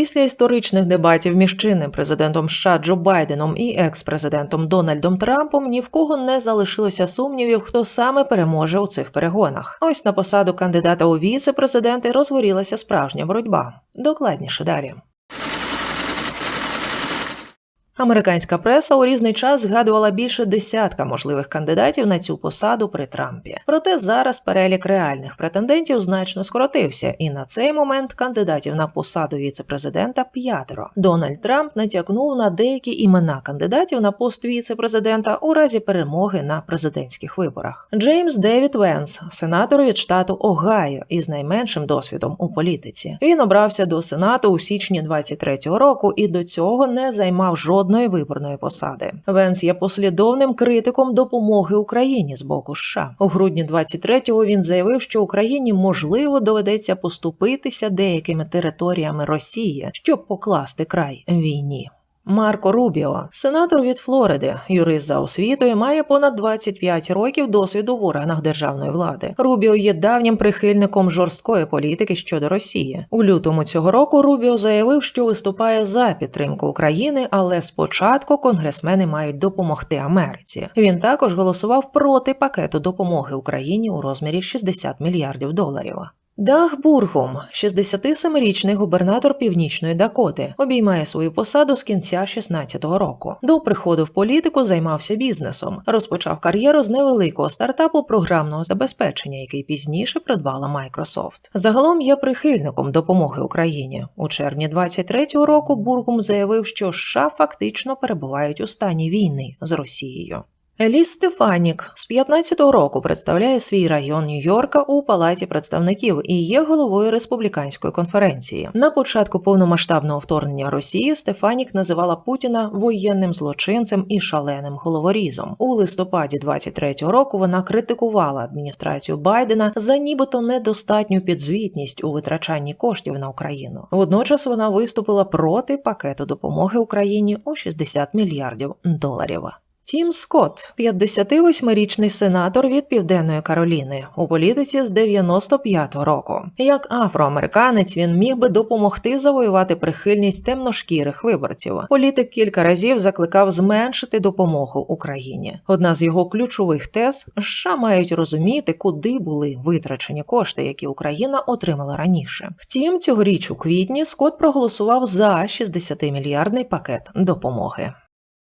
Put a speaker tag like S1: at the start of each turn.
S1: Після історичних дебатів між чинним президентом США Джо Байденом і екс-президентом Дональдом Трампом ні в кого не залишилося сумнівів, хто саме переможе у цих перегонах. Ось на посаду кандидата у віце-президенти розгорілася справжня боротьба. Докладніше далі. Американська преса у різний час згадувала більше десятка можливих кандидатів на цю посаду при Трампі. Проте зараз перелік реальних претендентів значно скоротився, і на цей момент кандидатів на посаду віце-президента п'ятеро. Дональд Трамп натякнув на деякі імена кандидатів на пост віце-президента у разі перемоги на президентських виборах. Джеймс Девід Венс, сенатор від штату Огайо із найменшим досвідом у політиці. Він обрався до сенату у січні 23-го року і до цього не займав жодної виборної посади. Венс є послідовним критиком допомоги Україні з боку США. У грудні 23-го він заявив, що Україні можливо доведеться поступитися деякими територіями Росії, щоб покласти край війні. Марко Рубіо, сенатор від Флориди, юрист за освітою, має понад 25 років досвіду в органах державної влади. Рубіо є давнім прихильником жорсткої політики щодо Росії. У лютому цього року Рубіо заявив, що виступає за підтримку України, але спочатку конгресмени мають допомогти Америці. Він також голосував проти пакету допомоги Україні у розмірі 60 мільярдів доларів. Даг Бургум, 67-річний губернатор Північної Дакоти, обіймає свою посаду з кінця 16-го року. До приходу в політику займався бізнесом. Розпочав кар'єру з невеликого стартапу програмного забезпечення, який пізніше придбала Microsoft. Загалом є прихильником допомоги Україні. У червні 23-го року Бургум заявив, що США фактично перебувають у стані війни з Росією. Еліс Стефанік з 15-го року представляє свій район Нью-Йорка у Палаті представників і є головою республіканської конференції. На початку повномасштабного вторгнення Росії Стефанік називала Путіна воєнним злочинцем і шаленим головорізом. У листопаді 23-го року вона критикувала адміністрацію Байдена за нібито недостатню підзвітність у витрачанні коштів на Україну. Водночас вона виступила проти пакету допомоги Україні у 60 мільярдів доларів. Тім Скотт, 58-річний сенатор від Південної Кароліни, у політиці з 95-го року. Як афроамериканець він міг би допомогти завоювати прихильність темношкірих виборців. Політик кілька разів закликав зменшити допомогу Україні. Одна з його ключових тез США мають розуміти, куди були витрачені кошти, які Україна отримала раніше. Втім, цьогоріч у квітні Скотт проголосував за 60-мільярдний пакет допомоги.